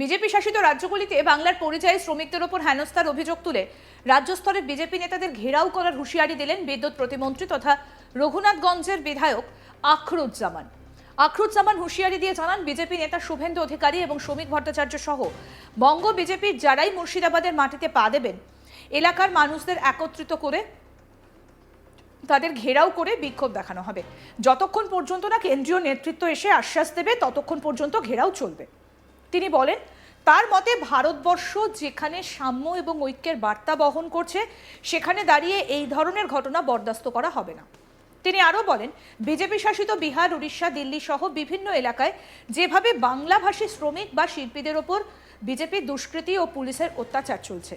BJP শাসিত রাজ্যগুলিতে বাংলার পরিযায়ী শ্রমিকদের ওপর হেনস্থার অভিযোগ তুলে রাজ্য স্তরের বিজেপি নেতাদের ঘেরাও করার হুঁশিয়ারি দিলেন বিদ্যুৎ প্রতিমন্ত্রী তথা রঘুনাথগঞ্জের বিধায়ক আখরুজ্জামান। আখরুজ্জামান হুঁশিয়ারি দিয়ে জানান, বিজেপি নেতা শুভেন্দু অধিকারী এবং শ্রমিক ভট্টাচার্য সহ বঙ্গ বিজেপির যারাই মুর্শিদাবাদের মাটিতে পা দেবেন, এলাকার মানুষদের একত্রিত করে তাদের ঘেরাও করে বিক্ষোভ দেখানো হবে। যতক্ষণ পর্যন্ত না কেন্দ্রীয় নেতৃত্ব এসে আশ্বাস দেবে, ততক্ষণ পর্যন্ত ঘেরাও চলবে। তিনি বলেন, তার মতে ভারতবর্ষ যেখানে সাম্য এবং ঐক্যের বার্তা বহন করছে, সেখানে দাঁড়িয়ে এই ধরনের ঘটনা বরদাস্ত করা হবে না। তিনি আরও বলেন, বিজেপি শাসিত বিহার, উড়িষ্যা, দিল্লি সহ বিভিন্ন এলাকায় যেভাবে বাংলাভাষী শ্রমিক বা শিল্পীদের ওপর বিজেপির দুষ্কৃতি ও পুলিশের অত্যাচার চলছে,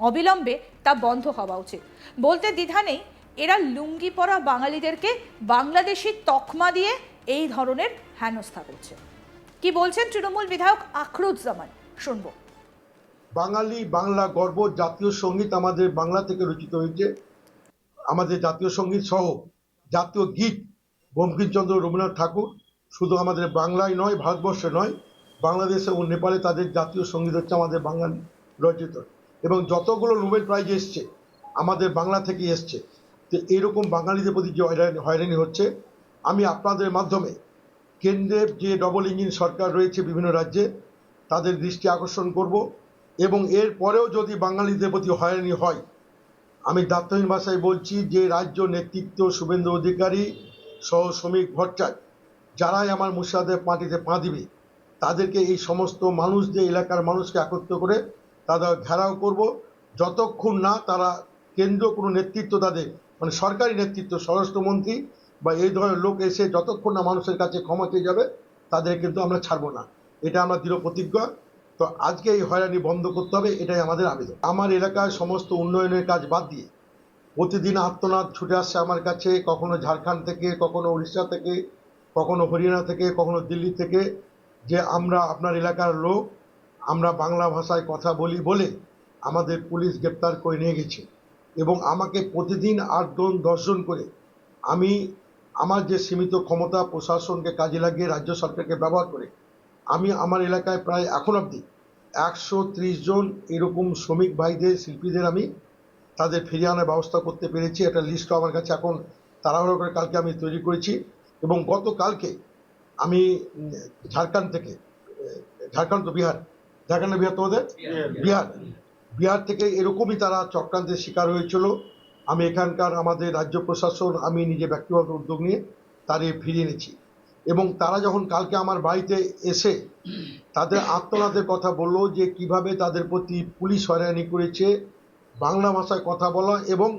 অবিলম্বে তা বন্ধ হওয়া উচিত। বলতে দ্বিধা নেই, এরা লুঙ্গি পরা বাঙালিদেরকে বাংলাদেশি তকমা দিয়ে এই ধরনের হেনস্থা করছে। কি বলছেন তৃণমূল বিধায়ক আখরুজ্জামান? শুনব। বাঙালি বাংলা গর্ব জাতীয় সংগীত আমাদের বাংলা থেকে রচিত হয়েছে। আমাদের জাতীয় সংগীত সহ জাতীয় গীত বঙ্কিমচন্দ্র রবীন্দ্রনাথ ঠাকুর শুধু আমাদের বাংলায় নয়, ভারতবর্ষে নয়, বাংলাদেশ এবং নেপালে তাদের জাতীয় সংগীত হচ্ছে আমাদের বাঙালি রচিত। এবং যতগুলো নোবেল প্রাইজ এসছে, আমাদের বাংলা থেকে এসছে। তো এইরকম বাঙালিদের প্রতি যে হয়রানি- হয়রানি হচ্ছে, আমি আপনাদের মাধ্যমে কেন্দ্রের যে ডবল ইঞ্জিন সরকার রয়েছে বিভিন্ন রাজ্যে, তাদের দৃষ্টি আকর্ষণ করব এবং এর পরেও যদি বাঙালিদের প্রতি হয়রানি হয়, আমি দায়িত্বহীন ভাষায় বলছি যে রাজ্য নেতৃত্ব শুভেন্দু অধিকারী সহ শ্রমিক ভট্টাচার্য, যারাই আমার মুর্শিদাবাদের মাটিতে পা দিবে, তাদেরকে এই সমস্ত মানুষদের এলাকার মানুষকে একত্র করে তাদের ঘেরাও করব। যতক্ষণ না তারা কেন্দ্র কোনো নেতৃত্ব তাদের মানে সরকারি নেতৃত্ব, স্বরাষ্ট্রমন্ত্রী বা এই ধরনের লোক এসে যতক্ষণ না মানুষের কাছে ক্ষমা চেয়ে যাবে, তাদের কিন্তু আমরা ছাড়বো না। এটা আমরা দৃঢ় প্রতিজ্ঞা। তো আজকে এই হয়রানি বন্ধ করতে হবে, এটাই আমাদের আবেদন। আমার এলাকায় সমস্ত উন্নয়নের কাজ বাদ দিয়ে প্রতিদিন আত্মনাদ ছুটে আসছে আমার কাছে, কখনো ঝাড়খণ্ড থেকে, কখনো উড়িষ্যা থেকে, কখনো হরিয়ানা থেকে, কখনো দিল্লি থেকে, যে আমরা আপনার এলাকার লোক, আমরা বাংলা ভাষায় কথা বলি বলে আমাদের পুলিশ গ্রেপ্তার করে নিয়ে গেছে। এবং আমাকে প্রতিদিন আটজন দশজন করে আমি আমার যে সীমিত ক্ষমতা প্রশাসনকে কাজে লাগিয়ে রাজ্য সরকারকে ব্যবহার করে আমি আমার এলাকায় প্রায় এখন অবধি একশো ত্রিশ জন এরকম শ্রমিক ভাইদের শিল্পীদের আমি তাদের ফিরিয়ে আনার ব্যবস্থা করতে পেরেছি। একটা লিস্টও আমার কাছে এখন তাড়াহুড়ো করে কালকে আমি তৈরি করেছি এবং গতকালকে আমি ঝাড়খণ্ড থেকে ঝাড়খণ্ড তো বিহার ঝাড়খণ্ড বিহার তোমাদের? বিহার। বিহার থেকে এরকমই তারা চক্রান্তের শিকার হয়েছিল। আমি এখানকার আমাদের রাজ্য প্রশাসন, আমি নিজে ব্যক্তিগত উদ্যোগ নিয়ে তাদের ফিরিয়ে এনেছি। এবং তারা যখন কালকে আমার বাড়িতে এসে তাদের আত্মনাদের কথা বলল যে কীভাবে তাদের প্রতি পুলিশ হয়রানি করেছে, বাংলা ভাষায় কথা বলা এবং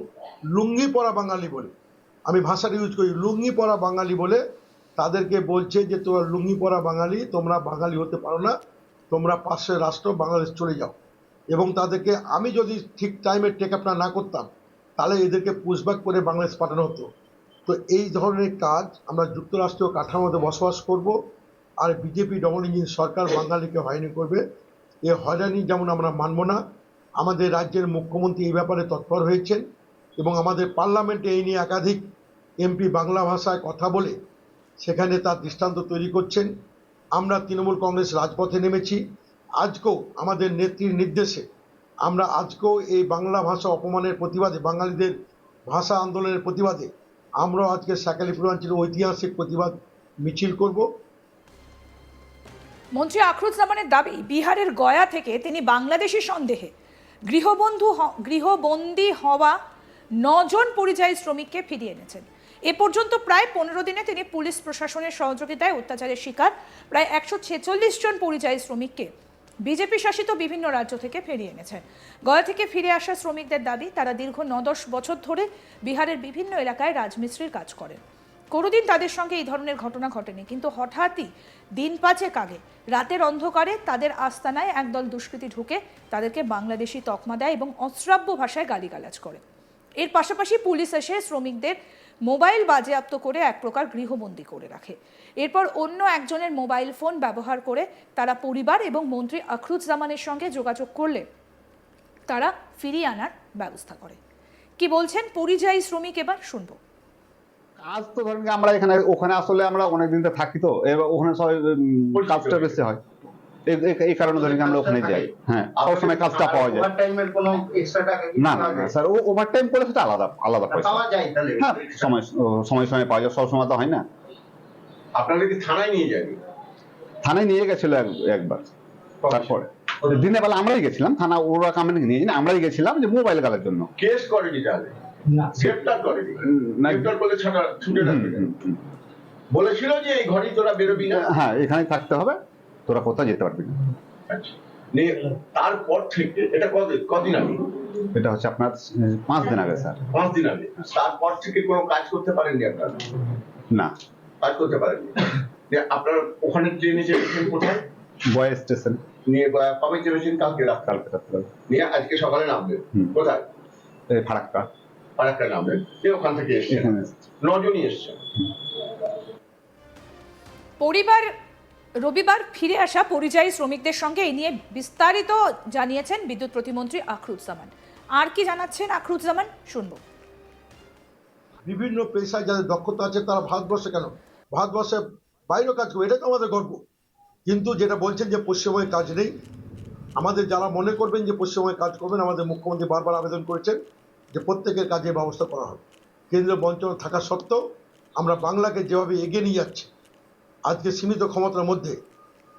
লুঙ্গি পরা বাঙালি বলে, আমি ভাষাটা ইউজ করি, লুঙ্গি পরা বাঙালি বলে তাদেরকে বলছে যে তোমরা লুঙ্গি পরা বাঙালি, তোমরা বাঙালি হতে পারো না, তোমরা পাশের রাষ্ট্র বাংলাদেশ চলে যাও। এবং তাদেরকে আমি যদি ঠিক টাইমে টেক আপ না করতাম তাহলে এদেরকে পুশব্যাক করে বাংলাদেশ পাঠানো হতো। তো এই ধরনের কাজ আমরা যুক্তরাষ্ট্রীয় কাঠামোতে বসবাস করব আর বিজেপি ডবল ইঞ্জিন সরকার বাঙালিকে হয়নি করবে। এ হয়রানি যেমন আমরা মানব না, আমাদের রাজ্যের মুখ্যমন্ত্রী এই ব্যাপারে তৎপর হয়েছেন এবং আমাদের পার্লামেন্টে এই নিয়ে একাধিক এমপি বাংলা ভাষায় কথা বলে সেখানে তার দৃষ্টান্ত তৈরি করছেন। আমরা তৃণমূল কংগ্রেস রাজপথে নেমেছি। আজকেও আমাদের নেত্রীর নির্দেশে আমরা আজকেও এই বাংলা ভাষা অপমানের প্রতিবাদে, বাঙালিদের ভাষা আন্দোলনের প্রতিবাদে, আমরাও আজকে সাকালি পূর্বাঞ্চলের ঐতিহাসিক প্রতিবাদ মিছিল করব। মন্ত্রী আখরুজ্জামানের দাবি, বিহারের গয়া থেকে তিনি বাংলাদেশি সন্দেহে গৃহবন্ধু গৃহবন্দী হওয়া নজন পরিযায়ী শ্রমিককে ফিরিয়ে এনেছেন। এ পর্যন্ত প্রায় পনেরো দিনে তিনি পুলিশ প্রশাসনের সহযোগিতায় অত্যাচারের শিকার। প্রায় একশো ছেচল্লিশ জন পরিযায়ী শ্রমিককে বিজেপি শাসিত বিভিন্ন রাজ্য থেকে ফিরিয়ে এনেছেন গয়া থেকে ফিরে আসা শ্রমিকদের দাবি, তারা দীর্ঘ ন দশ বছর ধরে বিহারের বিভিন্ন এলাকায় রাজমিস্ত্রির কাজ করেন। কোনোদিন তাদের সঙ্গে এই ধরনের ঘটনা ঘটেনি, কিন্তু হঠাৎই দিন পাঁচেক আগে, রাতের অন্ধকারে তাদের আস্তানায় একদল দুষ্কৃতী ঢুকে তাদেরকে বাংলাদেশি তকমা দেয় এবং অশ্রাব্য ভাষায় গালিগালাজ করে। এর পাশাপাশি পুলিশ এসে শ্রমিকদের মোবাইল বাজেয়াপ্ত করে এক প্রকার গৃহবন্দী করে রাখে। এরপর অন্য একজনের মোবাইল ফোন ব্যবহার করে তারা পরিবার এবং মন্ত্রী আখরুজ্জামানের সঙ্গে যোগাযোগ করলে তারা ফিরিয়ে আনার ব্যবস্থা করে। কি বলছেন পরিযায়ী শ্রমিক এবার শুনব। কাজ তো ধরেন আমরা এখানে ওখানে আসলে আমরা অনেকদিন তো থাকি তো এবার ওখানে সবাই কাজটা বেশি হয়। এই- কারণে ধরেন আমরা ওখানে যাই। হ্যাঁ সবসময় কাজটা পাওয়া যায়। টাইমের কোনো এক্সট্রা টাকা কি না না? স্যার ও ওভার টাইম করে সেটা আলাদা আলাদা পয়সা পাওয়া যায় তাহলে। হ্যাঁ সময় সময় সময় পাওয়া যায় সব সময় তো হয় না। আপনারা কি থানায় নিয়ে থানায় নিয়ে গেছিল একবার তারপরে। দিনের বেলা আমরাই গেছিলাম থানা ওরা কামে নিয়ে যায়নি, আমরাই গেছিলাম যে মোবাইল গালার জন্য। কেস করেনি তাহলে? করেনি? করলে ছাড়া ছুটে রাখবে। বলেছিল যে এই ঘরেই তোরা বেরোবি না? হ্যাঁ এখানেই থাকতে হবে। তোরা কোথাও যেতে পারবি না। আচ্ছা। তারপর থেকে এটা কদিন আগে? এটা হচ্ছে আপনার পাঁচ দিন আগে স্যার। পাঁচ দিন আগে। তারপর থেকে কোনো কাজ করতে পারেননি আপনারা? না। কাজ করতে পারেননি? আপনারা ওখানে ট্রেনে চেপেছেন কোথায়? বয়েস স্টেশন। নিয়ে কবে চেপেছেন? কালকে রাত কালকে রাত্রে। নিয়ে আজকে সকালে নামবেন। কোথায়? ফারাক্কা। একটা দিয়ে ওখান থেকে এসছেন। এখানে নজনই এসছেন। পরিবার রবিবার ফিরে আসা পরিযায়ী শ্রমিকদের সঙ্গে এই নিয়ে বিস্তারিত জানিয়েছেন বিদ্যুৎ প্রতিমন্ত্রী আখরুজ্জামান। আর কি জানাচ্ছেন আখরুজ্জামান? শুনব। বিভিন্ন পেশায় যাদের দক্ষতা আছে, তারা ভারতবর্ষে কেন? ভারতবর্ষে বাইরেও কাজ করবে এটা তো আমাদের গর্ব। কিন্তু যেটা বলছেন যে পশ্চিমবঙ্গে কাজ নেই, আমাদের যারা মনে করবেন যে পশ্চিমবঙ্গে কাজ করবেন, আমাদের মুখ্যমন্ত্রী বারবার আবেদন করেছেন যে প্রত্যেকের কাজের ব্যবস্থা করা হবে। কেন্দ্রীয় বঞ্চনা থাকা সত্ত্বেও আমরা বাংলাকে যেভাবে এগিয়ে নিয়ে যাচ্ছি আজকে সীমিত ক্ষমতার মধ্যে,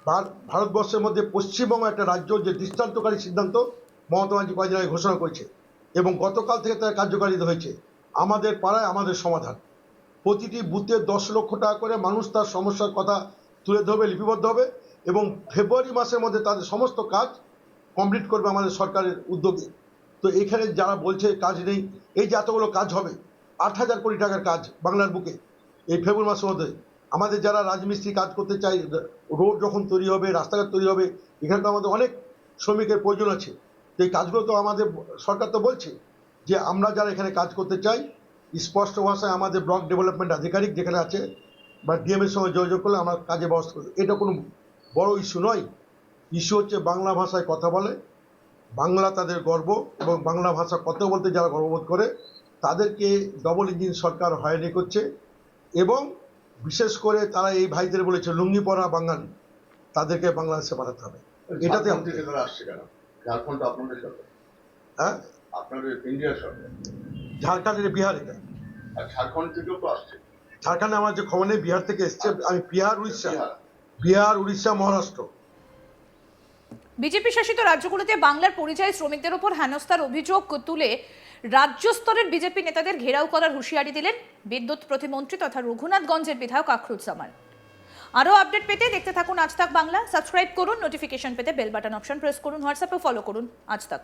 ভার- ভারতবর্ষের মধ্যে পশ্চিমবঙ্গ একটা রাজ্য যে দৃষ্টান্তকারী সিদ্ধান্ত মমতা ব্যানার্জি কয়েকদিন আগে ঘোষণা করেছে এবং গতকাল থেকে তার কার্যকারিত হয়েছে। আমাদের পাড়ায় আমাদের সমাধান। প্রতিটি বুথে দশ লক্ষ টাকা করে মানুষ তার সমস্যার কথা তুলে ধরবে, লিপিবদ্ধ হবে এবং ফেব্রুয়ারি মাসের মধ্যে তাদের সমস্ত কাজ কমপ্লিট করবে আমাদের সরকারের উদ্যোগে। তো এখানে যারা বলছে কাজ নেই, এই যে এতগুলো কাজ হবে, আট হাজার কোটি টাকার কাজ বাংলার বুকে, এই ফেব্রুয়ারি মাসের মধ্যে আমাদের যারা রাজমিস্ত্রি কাজ করতে চাই রোড যখন তৈরি হবে, রাস্তাঘাট তৈরি হবে এখানে তো আমাদের অনেক শ্রমিকের প্রয়োজন আছে। এই কাজগুলো তো আমাদের সরকার তো বলছে যে আমরা যারা এখানে কাজ করতে চাই, স্পষ্ট ভাষায় আমাদের ব্লক ডেভেলপমেন্ট আধিকারিক যেখানে আছে বা ডিএম এর সঙ্গে যোগাযোগ করলে আমরা কাজে ব্যবস্থা করি এটা কোনো বড় ইস্যু নয়। ইস্যু হচ্ছে বাংলা ভাষায় কথা বলে, বাংলা তাদের গর্ব এবং বাংলা ভাষা কথা বলতে যারা গর্ববোধ করে, তাদেরকে ডবল ইঞ্জিন সরকার হয়রানি করছে এবং বিশেষ করে তারা এই ভাইদের বলেছে লুঙ্গি পরা বাঙালি তাদেরকে বাংলাদেশে পাঠাতে হবে। এটাতে থেকে তারা আসছে কেন? ঝাড়খণ্ড আপনাদের সরকার হ্যাঁ? আপনাদের ইন্ডিয়ার সরকার ঝাড়খণ্ডের বিহার এটা। আর ঝাড়খণ্ড থেকেও তো আসছে। ঝাড়খণ্ডে আমার যে খবর নেই বিহার থেকে এসছে। আমি বিহার উড়িষ্যা। বিহার উড়িষ্যা মহারাষ্ট্র। বিজেপি শাসিত রাজ্যগুলোতে বাংলার পরিযায়ী শ্রমিকদের ওপর হেনস্থার অভিযোগ তুলে রাজ্য স্তরের বিজেপি নেতাদের ঘেরাও করার হুঁশিয়ারি দিলেন বিদ্যুৎ প্রতিমন্ত্রী তথা রঘুনাথগঞ্জের বিধায়ক আখরুজ্জামান আরও আপডেট পেতে দেখতে থাকুন আজ তাক বাংলা। সাবস্ক্রাইব করুন, নোটিফিকেশন পেতে বেল বাটন অপশন প্রেস করুন হোয়াটসঅ্যাপে ফলো করুন। আজ তাক